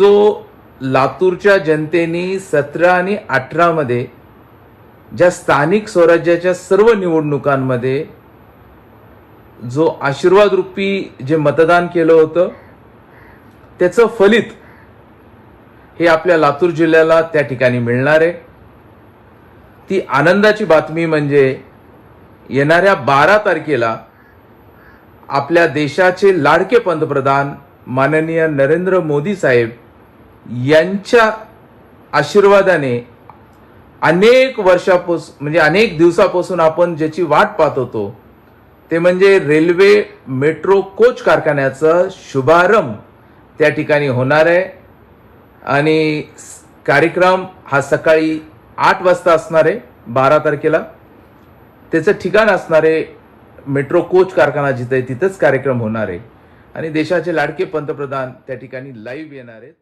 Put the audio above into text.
जो लातूरच्या जनतेने सतरा आणि अठरामध्ये ज्या स्थानिक स्वराज्याच्या सर्व निवडणुकांमध्ये जो आशीर्वाद रूपी जे मतदान केलं होतं त्याचं फलित हे आपल्या लातूर जिल्ह्याला त्या ठिकाणी मिळणार आहे. ती आनंदाची बातमी म्हणजे येणाऱ्या बारा तारखेला आपल्या देशाचे लाडके पंतप्रधान माननीय नरेंद्र मोदी साहेब यांच्या आशीर्वादाने अनेक वर्षापासून म्हणजे अनेक दिवसापासून आपण ज्याची वाट पाहत होतो ते म्हणजे रेल्वे मेट्रो कोच कारखान्याचा शुभारंभ त्या ठिकाणी होणार आहे. आणि कार्यक्रम हा सकाळी आठ वाजता असणार आहे बारा तारखेला. त्याचं ठिकाण असणार आहे मेट्रो कोच कारखाना जिथे तिथंच कार्यक्रम होणार आहे. आणि देशाचे लाडके पंतप्रधान त्या ठिकाणी लाईव्ह येणार आहेत.